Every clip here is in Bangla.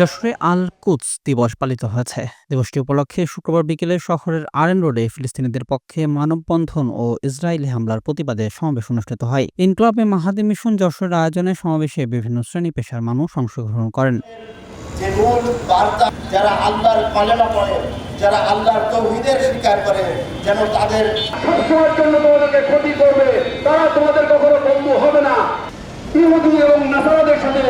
যশোরে আল কুদস দিবস পালিত হয়েছে। দিবসটি উপলক্ষে শুক্রবার বিকেলে শহরের আরএন রোডে ফিলিস্তিনিদের পক্ষে মানববন্ধন ও ইসরায়েলি হামলার প্রতিবাদে সমাবেশ অনুষ্ঠিত হয়। ইনকলাবে মাহাদি মিশন যশোরের আয়োজনে সমাবেশে বিভিন্ন শ্রেণি পেশার মানুষ অংশগ্রহণ করেন। যে মূল বার্তা যারা আল্লাহর কলেমা পড়ে যারা আল্লাহর তৌহিদের স্বীকার করে যেন তাদের সবসময়ের জন্য তোমাদেরকে ক্ষতি করবে তারা তোমাদের কখনো বন্ধু হবে না। ইহুদি এবং নাসারাদের সাথে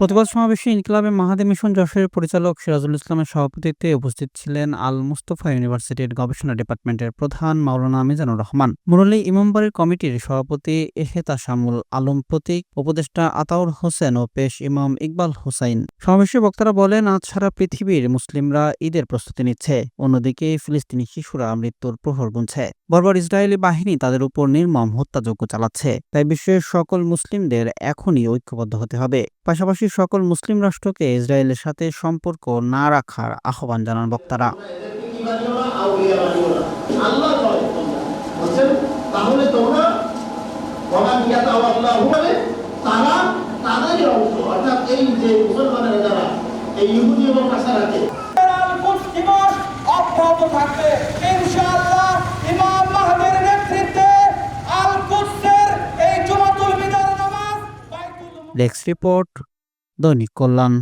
প্রতিবাদ সমাবেশে ইনকলাবে মাহাদি মিশন যশোরের পরিচালক সিরাজুল ইসলামের সভাপতিত্বে উপস্থিত ছিলেন আল মুস্তফা ইউনিভার্সিটির গবেষণা ডিপার্টমেন্টের প্রধান মাওলানা মিজানুর রহমান। মুরলী ইমামবাড়ির কমিটির সভাপতি এহেতাশামুল আলম প্রতীক, উপদেষ্টা আতাউর হোসেন ও পেশ ইমাম ইকবাল হোসাইন। সমাবেশে বক্তারা বলেন, আজ সারা পৃথিবীর মুসলিমরা ঈদের প্রস্তুতি নিচ্ছে, অন্যদিকে ফিলিস্তিনি শিশুরা মৃত্যুর প্রহর গুনছে। বর্বর ইসরায়েলি বাহিনী তাদের উপর নির্মম হত্যাযজ্ঞ চালাচ্ছে, তাই বিশ্বের সকল মুসলিমদের এখনই ঐক্যবদ্ধ হতে হবে। পাশাপাশি সকল মুসলিম রাষ্ট্রকে ইসরায়েলের সাথে সম্পর্ক না রাখার আহ্বান জানান বক্তারা। Desk report দৈনিক কল্যাণ